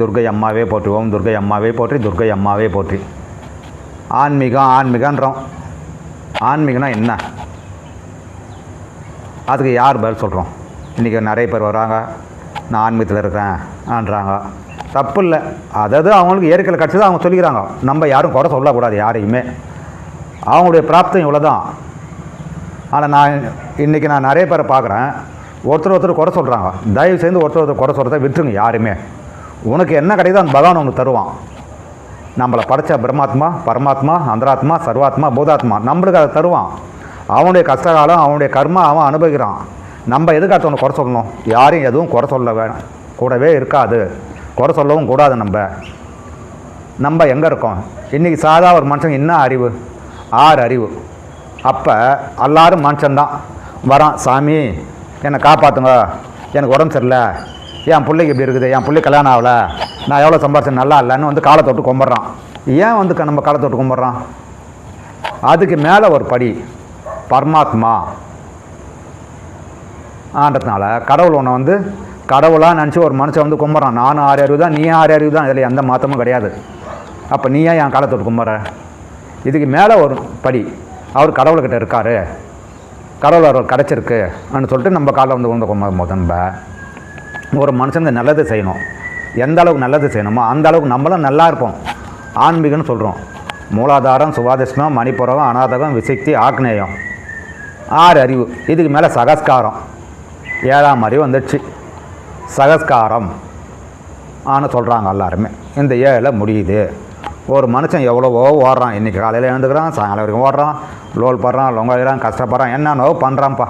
துர்கை அம்மாவே போற்றி ஓம் துர்கை அம்மாவே போற்றி துர்கை அம்மாவே போற்றி. ஆன்மீகம் ஆன்மீகன்றோம். ஆன்மீகம்னா என்ன? அதுக்கு யார் பதில் சொல்கிறோம் இன்றைக்கி நிறைய பேர் வராங்க. நான் ஆன்மீகத்தில் இருக்கிறேன் ஆன்றாங்க. தப்பு இல்லை அதாவது அவங்களுக்கு இயற்கையில் கிடச்சது அவங்க சொல்லிக்கிறாங்க. நம்ம யாரும் குறை சொல்லக்கூடாது யாரையுமே. அவங்களுடைய பிராப்தம் இவ்வளோ தான் ஆனால் நான் இன்றைக்கி நான் நிறைய பேரை பார்க்குறேன். ஒருத்தர் ஒருத்தர் குறை சொல்கிறாங்க தயவு செய்து ஒருத்தர் ஒருத்தர் குறை சொல்கிறத விட்டுருங்க யாருமே. உனக்கு என்ன கிடைக்குதோ அந்த பகவான் உனக்கு தருவான். நம்மளை படைச்ச பிரம்மாத்மா பரமாத்மா அந்தராத்மா சர்வாத்மா பூதாத்மா நம்மளுக்கு அதை தருவான். அவனுடைய கஷ்டகாலம் அவனுடைய கர்மா அவன் அனுபவிக்கிறான். நம்ம எதுக்கு அடுத்தவனை குறை சொல்லணும்? யாரையும் எதுவும் குறை சொல்ல வேணும். கூடவே இருக்காது. குறை சொல்லவும் கூடாது நம்ம. நம்ம எங்கே இருக்கோம்? இன்றைக்கி சாதா ஒரு மனுஷன் என்ன அறிவு? ஆறு அறிவு. அப்போ எல்லாரும் மனுஷன்தான். வரான் சாமி என்னை காப்பாற்றுங்க எனக்கு உடம்பு சரியில்லை. என் பிள்ளைக்கு இப்படி இருக்குது என் பிள்ளை கல்யாணம் ஆகலை நான் எவ்வளோ சம்பாரிச்சேன் நல்லா இல்லைன்னு வந்து காலை தொட்டு கும்பிட்றான். ஏன் வந்து க- நம்ம காலை தொட்டு கும்பிட்றான்? அதுக்கு மேலே ஒரு படி பரமாத்மா. ஆன்றதுனால கடவுள் ஒன்று வந்து கடவுளாக நினச்சி ஒரு மனுஷன் வந்து கும்பிட்றான். நானும் ஆறு அறிவு தான் நீ ஆறு அறிவு தான் இதில் எந்த மாற்றமும் கிடையாது. அப்போ நீ ஏன் என் காலை தொட்டு கும்பிட்ற? இதுக்கு மேலே ஒரு படி அவர் கடவுள்கிட்ட இருக்கார். கடவுள் அவர் கிடச்சிருக்கு அப்படின்னு சொல்லிட்டு நம்ம காலை வந்து கொண்டு கும்பிடும் போது நம்ம ஒரு மனுஷனுக்கு நல்லது செய்யணும். எந்த அளவுக்கு நல்லது செய்யணுமோ அந்த அளவுக்கு நம்மளும் நல்லா இருப்போம். ஆன்மீகம்னு சொல்கிறோம் மூலாதாரம் சுவாதிஷ்டம் மணிப்புரகம் அநாதகம் விசக்தி ஆக்னேயம். ஆறு அறிவு. இதுக்கு மேலே சகஸ்காரம். ஏழாம் அறிவு வந்துடுச்சு. சகஸ்காரம் ஆன்னு சொல்கிறாங்க எல்லாருமே. இந்த ஏழில் முடியுது. ஒரு மனுஷன் எவ்வளவோ ஓடுறான். இன்றைக்கி காலையில் எழுந்துக்கிறான் சாயங்காலம் வரைக்கும் ஓடுறான் லோல் படுறான் லொங்காயிறான் கஷ்டப்படுறான் என்னென்னவோ பண்ணுறான்ப்பா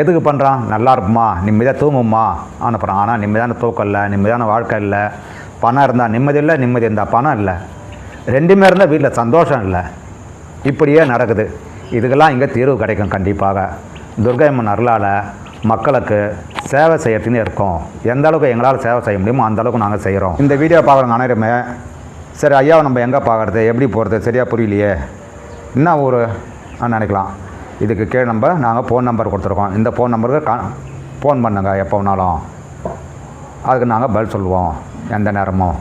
எதுக்கு பண்ணுறான் நல்லா இருப்புமா நிம்மதியாக தூங்குமா அனுப்புகிறான் ஆனால் நிம்மதியான தூக்கம் இல்லை நிம்மதியான வாழ்க்கை இல்லை. பணம் இருந்தால் நிம்மதி இல்லை நிம்மதி இருந்தால் பணம் இல்லை. ரெண்டுமே இருந்தால் வீட்டில் சந்தோஷம் இல்லை. இப்படியே நடக்குது. இதுக்கெல்லாம் இங்கே தீர்வு கிடைக்கும் கண்டிப்பாக. துர்கை அம்மன் அருளால் மக்களுக்கு சேவை செய்யறதுன்னு இருக்கோம். எந்த அளவுக்கு எங்களால் சேவை செய்ய முடியுமோ அந்த அளவுக்கு நாங்கள் செய்கிறோம் இந்த வீடியோ பார்க்குறவங்க அனைவருமே சரி ஐயாவை நம்ம எங்கே பார்க்குறது? எப்படி போகிறது சரியாக புரியலையே. என்ன ஊர்? நினைக்கலாம். இதுக்கு கீழே நம்ம நாங்கள் ஃபோன் நம்பர் கொடுத்துருக்கோம். இந்த ஃபோன் நம்பருக்கு கா ஃபோன் பண்ணுங்கள் எப்போ வேணாலும். அதுக்கு நாங்கள் பதில் சொல்லுவோம். எந்த நேரமும்.